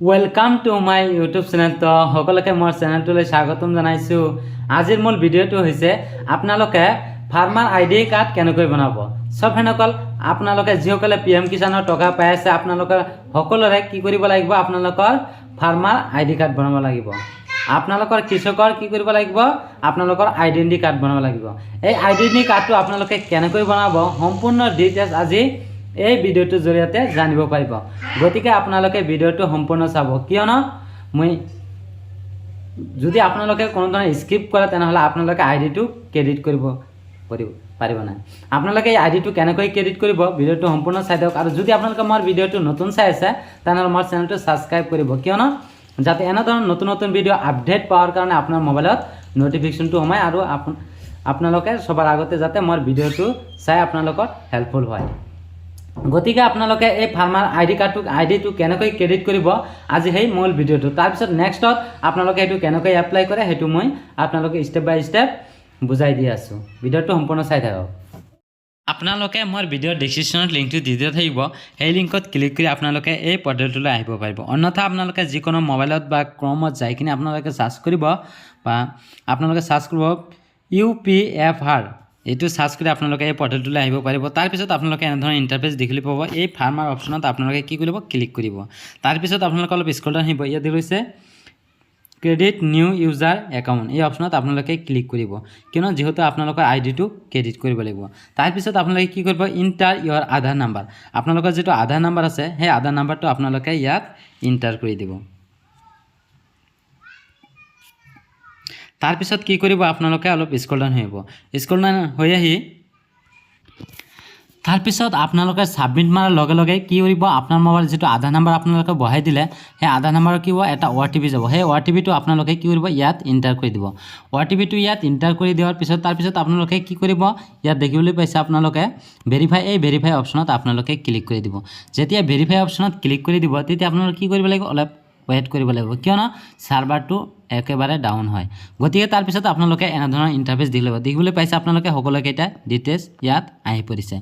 Welcome to my YouTube channel তো সকলোকে মোৰ চেনেলটোলৈ স্বাগতম জনাইছোঁ। আজিৰ মূল ভিডিঅ'টো হৈছে, আপোনালোকে ফাৰ্মাৰ আই ডি কাৰ্ড কেনেকৈ বনাব? চব সেনেকল আপোনালোকে যিসকলে পি এম কিষাণৰ টকা পাই আছে আপোনালোকে সকলোৰে কি কৰিব লাগিব? আপোনালোকৰ ফাৰ্মাৰ আই ডি কাৰ্ড বনাব লাগিব। আপোনালোকৰ কৃষকৰ কি কৰিব লাগিব? আপোনালোকৰ আইডেণ্টি কাৰ্ড বনাব লাগিব। এই আইডেণ্টি কাৰ্ডটো আপোনালোকে কেনেকৈ বনাব? সম্পূৰ্ণ ডিটেইলছ আজি এই ভিডিঅ'টোৰ জৰিয়তে জানিব পাৰিব। গতিকে আপোনালোকে ভিডিঅ'টো সম্পূৰ্ণ চাব। কিয়নো, মই যদি আপোনালোকে কোনো ধৰণৰ স্কিপ কৰে, তেনেহ'লে আপোনালোকে আই ডিটো ক্ৰেডিট কৰিব কৰিব পাৰিব নাই। আপোনালোকে এই আই ডিটো কেনেকৈ ক্ৰেডিট কৰিব ভিডিঅ'টো সম্পূৰ্ণ চাই দিয়ক। আৰু যদি আপোনালোকে মোৰ ভিডিঅ'টো নতুন চাই আছে, তেনেহ'লে মোৰ চেনেলটো ছাবস্ক্ৰাইব কৰিব। কিয়নো, যাতে এনেধৰণৰ নতুন নতুন ভিডিঅ' আপডেট পোৱাৰ কাৰণে আপোনাৰ মোবাইলত ন'টিফিকেশ্যনটো সোমায় আৰু আপোন- আপোনালোকে সবার আগতে যাতে মোৰ ভিডিঅ'টো চাই আপোনালোকৰ হেল্পফুল হয়। গতিকে আপোনালোকে এই ফাৰ্মাৰ আই ডি কাৰ্ডটোক আই ডিটো কেনেকৈ ক্ৰেডিট কৰিব আজি সেই মূল ভিডিঅ'টো। তাৰপিছত নেক্সটত আপোনালোকে সেইটো কেনেকৈ এপ্লাই কৰে সেইটো মই আপোনালোকে ষ্টেপ বাই ষ্টেপ বুজাই দি আছোঁ। ভিডিঅ'টো সম্পূৰ্ণ চাই থাকক। আপোনালোকে মোৰ ভিডিঅ'ৰ ডিছক্ৰিপশ্যনত লিংকটো দি দিয়া থাকিব। সেই লিংকত ক্লিক কৰি আপোনালোকে এই পৰ্টেলটোলৈ আহিব পাৰিব। অন্যথা আপোনালোকে যিকোনো মোবাইলত বা ক্ৰমত যাই কিনে আপোনালোকে চাৰ্চ কৰিব বা আপোনালোকে চাৰ্চ কৰিব ইউ পি এফ আৰ এইটো চাৰ্চ কৰি আপোনালোকে এই পৰ্টেলটোলৈ আহিব পাৰিব। তাৰপিছত আপোনালোকে এনেধৰণৰ ইণ্টাৰফেচ দেখিবলৈ পাব। এই ফাৰ্মাৰ অপশ্যনত আপোনালোকে কি কৰিব? ক্লিক কৰিব। তাৰপিছত আপোনালোকে অলপ স্কল ডাউন আহিব। ইয়াত গৈছে ক্ৰেডিট নিউ ইউজাৰ একাউণ্ট এই অপশ্যনত আপোনালোকে ক্লিক কৰিব। কিয়নো যিহেতু আপোনালোকৰ আই ডিটো ক্ৰেডিট কৰিব লাগিব। তাৰপিছত আপোনালোকে কি কৰিব? ইণ্টাৰ ইয়ৰ আধাৰ নাম্বাৰ আপোনালোকৰ যিটো আধাৰ নাম্বাৰ আছে, সেই আধাৰ নাম্বাৰটো আপোনালোকে ইয়াত ইণ্টাৰ কৰি দিব। তাৰপিছত কি কৰিব? আপোনালোকে অলপ স্কল ডাউন হৈ আহিব। স্কল ডাউন হৈ আহি তাৰপিছত আপোনালোকে ছাবমিট মাৰাৰ লগে লগে কি কৰিব? আপোনাৰ মোবাইল যিটো আধাৰ নাম্বাৰ আপোনালোকে বহাই দিলে, সেই আধাৰ নাম্বাৰৰ কি হ'ব? এটা অ' টি পি যাব। সেই অ' টি পিটো আপোনালোকে কি কৰিব? ইয়াত ইণ্টাৰ কৰি দিব। অ' টি পিটো ইয়াত ইণ্টাৰ কৰি দিয়াৰ পিছত তাৰপিছত আপোনালোকে কি কৰিব? ইয়াত দেখিবলৈ পাইছে আপোনালোকে ভেৰিফাই এই ভেৰিফাই অপশ্যনত আপোনালোকে ক্লিক কৰি দিব। যেতিয়া ভেৰিফাই অপশ্যনত ক্লিক কৰি দিব, তেতিয়া আপোনালোকে কি কৰিব লাগিব? অলপ ৱেইট কৰিব লাগিব। কিয়নো ছাৰ্ভাৰটো একেবাৰে ডাউন হয়। গতিকে তাৰপিছত আপোনালোকে এনেধৰণৰ ইণ্টাৰফেচ দেখিব দেখিবলৈ পাইছে আপোনালোকে সকলোকেইটা ডিটেইলছ ইয়াত আহি পৰিছে।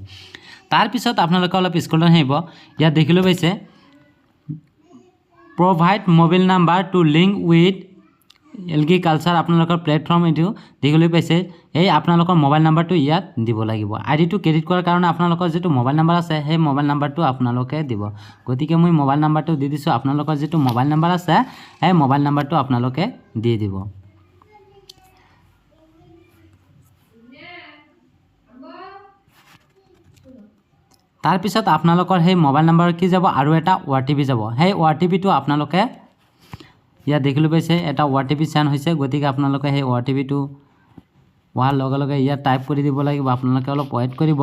তাৰপিছত আপোনালোকে অলপ স্কুল আহিব। ইয়াত দেখিবলৈ পাইছে provide mobile number to link with agriculture আপোনালোকৰ প্লেটফৰ্ম এইটো দেখিবলৈ পাইছে। এই আপোনালোকৰ মোবাইল নাম্বাৰটো ইয়াত দিব লাগিব। আই ডিটো ক্ৰেডিট কৰাৰ কাৰণে আপোনালোকৰ যিটো মোবাইল নাম্বাৰ আছে, সেই মোবাইল নাম্বাৰটো আপোনালোকে দিব। গতিকে মই মোবাইল নাম্বাৰটো দি দিছোঁ। আপোনালোকৰ যিটো মোবাইল নাম্বাৰ আছে, সেই মোবাইল নাম্বাৰটো আপোনালোকে দি দিব। তাৰপিছত আপোনালোকৰ সেই মোবাইল নাম্বাৰ কি যাব? আৰু এটা অ' টি পি যাব। সেই অ' টি পিটো আপোনালোকে ইয়াত দেখিবলৈ পাইছে, এটা অ' টি পি চেণ্ড হৈছে, গতিকে আপোনালোকে সেই অ' টি পিটো হোৱাৰ লগে লগে ইয়াত টাইপ কৰি দিব লাগিব, আপোনালোকে অলপ ৱেইট কৰিব।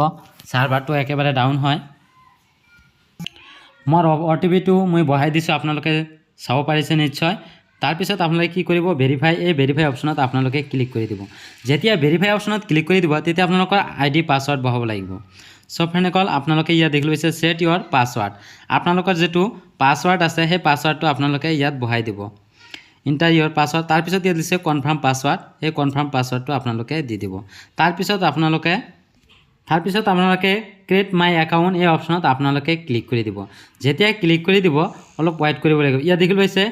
ছাৰ্ভাৰটো একেবাৰে ডাউন হয়। মোৰ অ' টি পিটো মই বহাই দিছোঁ, আপোনালোকে চাব পাৰিছে নিশ্চয়। তাৰপিছত আপোনালোকে কি কৰিব ভেৰিফাই এই ভেৰিফাই অপশ্যনত আপোনালোকে ক্লিক কৰি দিব। যেতিয়া ভেৰিফাই অপশ্যনত ক্লিক কৰি দিব, তেতিয়া আপোনালোকৰ আই ডি পাছৱৰ্ড বহাব লাগিব। চব ফ্ৰেণ্ডসকল আপোনালোকে ইয়াত দেখিবলৈ পাইছে ছেট ইয়ৰ পাছৱাৰ্ড আপোনালোকৰ যিটো পাছৱাৰ্ড আছে, সেই পাছৱাৰ্ডটো আপোনালোকে ইয়াত বহাই দিব। ইণ্টাৰ ইয়ৰ পাছৱাৰ্ড তাৰপিছত ইয়াত দিছে কনফাৰ্ম পাছৱাৰ্ড সেই কনফাৰ্ম পাছৱাৰ্ডটো আপোনালোকে দি দিব। তাৰপিছত আপোনালোকে তাৰপিছত আপোনালোকে ক্ৰিয়েট মাই একাউণ্ট এই অপশ্যনত আপোনালোকে ক্লিক কৰি দিব। যেতিয়া ক্লিক কৰি দিব, অলপ ৱেইট কৰিব লাগিব। ইয়াত দেখিবলৈ পাইছে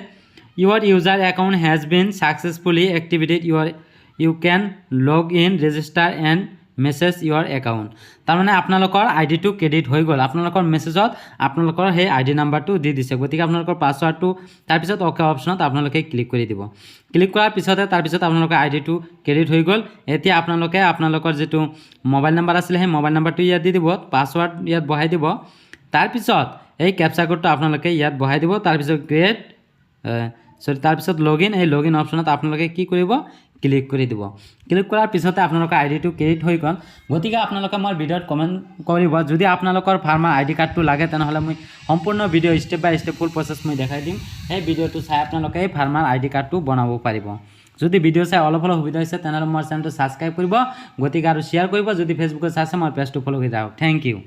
your user account has been successfully activated your you can log in register and message your account তাৰমানে আপোনালোকৰ আই ডিটো ক্ৰেডিট হৈ গ'ল। আপোনালোকৰ মেছেজত আপোনালোকৰ সেই আই ডি নাম্বাৰটো দি দিছে। গতিকে আপোনালোকৰ পাছৱাৰ্ডটো তাৰপিছত অ'কে অপশ্যনত আপোনালোকে ক্লিক কৰি দিব। ক্লিক কৰাৰ পিছতে তাৰপিছত আপোনালোকৰ আই ডিটো ক্ৰেডিট হৈ গ'ল। এতিয়া আপোনালোকে আপোনালোকৰ যিটো মোবাইল নাম্বাৰ আছিলে, সেই মোবাইল নাম্বাৰটো ইয়াত দি দিব। পাছৱাৰ্ড ইয়াত বহাই দিব। তাৰপিছত এই কেপচা কোডটো আপোনালোকে ইয়াত বহাই দিব। তাৰপিছত গ্ৰেট চৰি তাৰপিছত লগ ইন এই লগ ইন অপশ্যনত আপোনালোকে কি কৰিব? ক্লিক কৰি দিব। ক্লিক কৰাৰ পিছতে আপোনালোকৰ আই ডিটো ক্ৰেডিট হৈ গ'ল। গতিকে আপোনালোকে মোৰ ভিডিঅ'ত কমেণ্ট কৰিব। যদি আপোনালোকৰ ফাৰ্মাৰ আই ডি কাৰ্ডটো লাগে, তেনেহ'লে মই সম্পূৰ্ণ video' step by step full process মই দেখাই দিম। সেই ভিডিঅ'টো চাই আপোনালোকে এই ফাৰ্মাৰ আই ডি কাৰ্ডটো বনাব পাৰিব। যদি ভিডিঅ' চাই অলপ অলপ সুবিধা হৈছে, তেনেহ'লে মোৰ চেনেলটো ছাবস্ক্ৰাইব কৰিব। গতিকে আৰু শ্বেয়াৰ কৰিব। যদি ফেচবুকত চাইছে মোৰ পেজটো ফ'ল' কৰি থাকক। Thank you